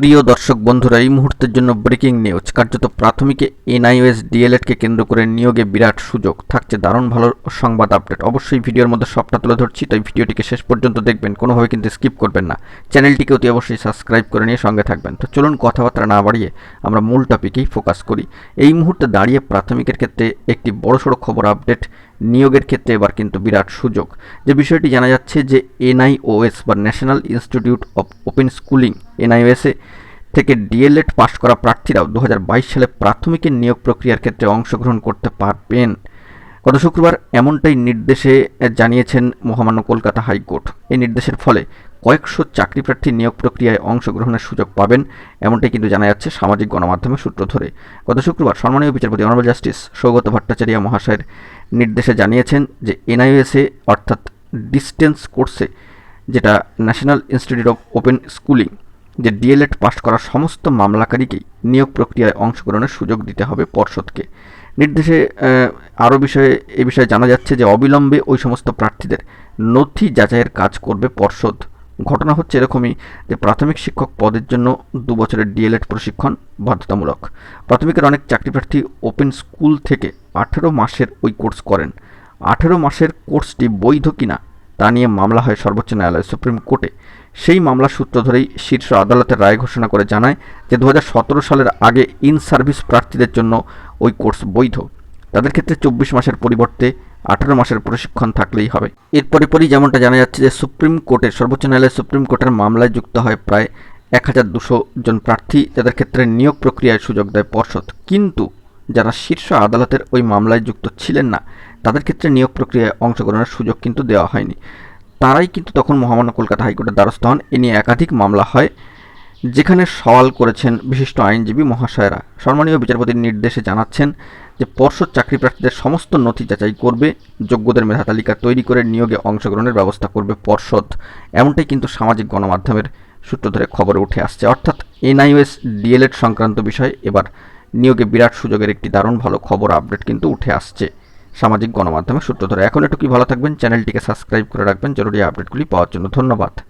প্রিয় দর্শক বন্ধুরা, এই মুহূর্তের জন্য ব্রেকিং নিউজ কার্যত প্রাথমিকে এনআইওএস ডিএলএডকে কেন্দ্র করে নিয়োগে বিরাট সুযোগ। থাকছে দারুণ ভালো সংবাদ আপডেট অবশ্যই ভিডিওর মধ্যে সবটা তুলে ধরছি, তাই ভিডিওটিকে শেষ পর্যন্ত দেখবেন। কোনোভাবে কিন্তু স্কিপ করবেন না। চ্যানেলটিকে অতি অবশ্যই সাবস্ক্রাইব করে নিয়ে সঙ্গে থাকবেন। তো চলুন কথাবার্তা না বাড়িয়ে আমরা মূল টপিকেই ফোকাস করি। এই মুহূর্তে দাঁড়িয়ে প্রাথমিকের ক্ষেত্রে একটি বড়সড় খবর আপডেট নিয়োগের ক্ষেত্রে এবার কিন্তু বিরাট সুযোগ। যে বিষয়টি জানা যাচ্ছে যে এনআইওএস বা national institute of open schooling, এনআইওএসে থেকে ডিএলএড পাশ করা প্রার্থীরাও দু হাজার বাইশ সালে প্রাথমিকের নিয়োগ প্রক্রিয়ার ক্ষেত্রে অংশগ্রহণ করতে পারবেন। গত শুক্রবার এমনটাই নির্দেশে জানিয়েছেন মহামান্য কলকাতা হাইকোর্ট। এই নির্দেশের ফলে কয়েকশো চাকরি প্রার্থী নিয়োগ প্রক্রিয়ায় অংশগ্রহণের সুযোগ পাবেন, এমনটাই কিন্তু জানা যাচ্ছে সামাজিক গণমাধ্যমের সূত্র ধরে। গত শুক্রবার সম্মানীয় বিচারপতি অনারেবল জাস্টিস সৌগত ভট্টাচার্য মহাশয়ের নির্দেশে জানিয়েছেন যে, এনআইএসএ অর্থাৎ ডিস্টেন্স কোর্সে, যেটা national institute of open schooling, যে ডিএলএড পাশ করা সমস্ত মামলাকারীকেই নিয়োগ প্রক্রিয়ায় অংশগ্রহণের সুযোগ দিতে হবে পর্ষদকে। নির্দেশে আরও বিষয়ে, এ বিষয়ে জানা যাচ্ছে যে, অবিলম্বে ওই সমস্ত প্রার্থীদের নথি যাচাইয়ের কাজ করবে পর্ষদ। ঘটনা হচ্ছে এরকমই যে প্রাথমিক শিক্ষক পদের জন্য দু বছরের ডিএলএড প্রশিক্ষণ বাধ্যতামূলক। প্রাথমিকের অনেক চাকরি প্রার্থী ওপেন স্কুল থেকে আঠেরো মাসের ওই কোর্স করেন। আঠেরো মাসের কোর্সটি বৈধ কিনা তা নিয়ে মামলা হয় সর্বোচ্চ ন্যায়ালয় সুপ্রিম কোর্টে। সেই মামলার সূত্র ধরেই শীর্ষ আদালতের রায় ঘোষণা করে জানায় যে দু হাজার সতেরো সালের আগে ইন সার্ভিস প্রার্থীদের জন্য ওই কোর্স বৈধ। তাদের ক্ষেত্রে চব্বিশ মাসের পরিবর্তে আঠারো মাসের প্রশিক্ষণ থাকলেই হবে। এরপরে পরই যেমনটা জানা যাচ্ছে যে সুপ্রিম কোর্টের, সর্বোচ্চ ন্যায়ালয় সুপ্রিম কোর্টের মামলায় যুক্ত হয় প্রায় এক হাজার দুশো জন প্রার্থী, যাদের ক্ষেত্রে নিয়োগ প্রক্রিয়ায় সুযোগ দেয় পর্ষদ। কিন্তু যারা শীর্ষ আদালতের ওই মামলায় যুক্ত ছিলেন না, তাদের ক্ষেত্রে নিয়োগ প্রক্রিয়ায় অংশগ্রহণের সুযোগ কিন্তু দেওয়া হয়নি। তারাই কিন্তু তখন মহামান্য কলকাতা হাইকোর্টের দ্বারস্থ হন। এ নিয়ে একাধিক মামলা হয়। যেখানে সওয়াল করেছেন বিশিষ্ট আইনজীবী মহাশয়রা। সম্মানীয় বিচারপতির নির্দেশে জানাচ্ছেন যে, পর্ষদ চাকরি প্রার্থীদের সমস্ত নথি যাচাই করবে, যোগ্যদের মেধা তালিকা তৈরি করে নিয়োগে অংশগ্রহণের ব্যবস্থা করবে পর্ষদ। এমনটাই কিন্তু সামাজিক গণমাধ্যমের সূত্র ধরে খবরে উঠে আসছে। অর্থাৎ এনআইওএস ডিএলএড সংক্রান্ত বিষয়ে এবার নিয়োগে বিরাট সুযোগের একটি দারুণ ভালো খবর আপডেট কিন্তু উঠে আসছে সামাজিক গণমাধ্যমে সূত্র ধরে। এখন একটু কি ভালো থাকবেন। চ্যানেলটিকে সাবস্ক্রাইব করে রাখবেন। জরুরি আপডেটগুলি পাওয়ার জন্য ধন্যবাদ।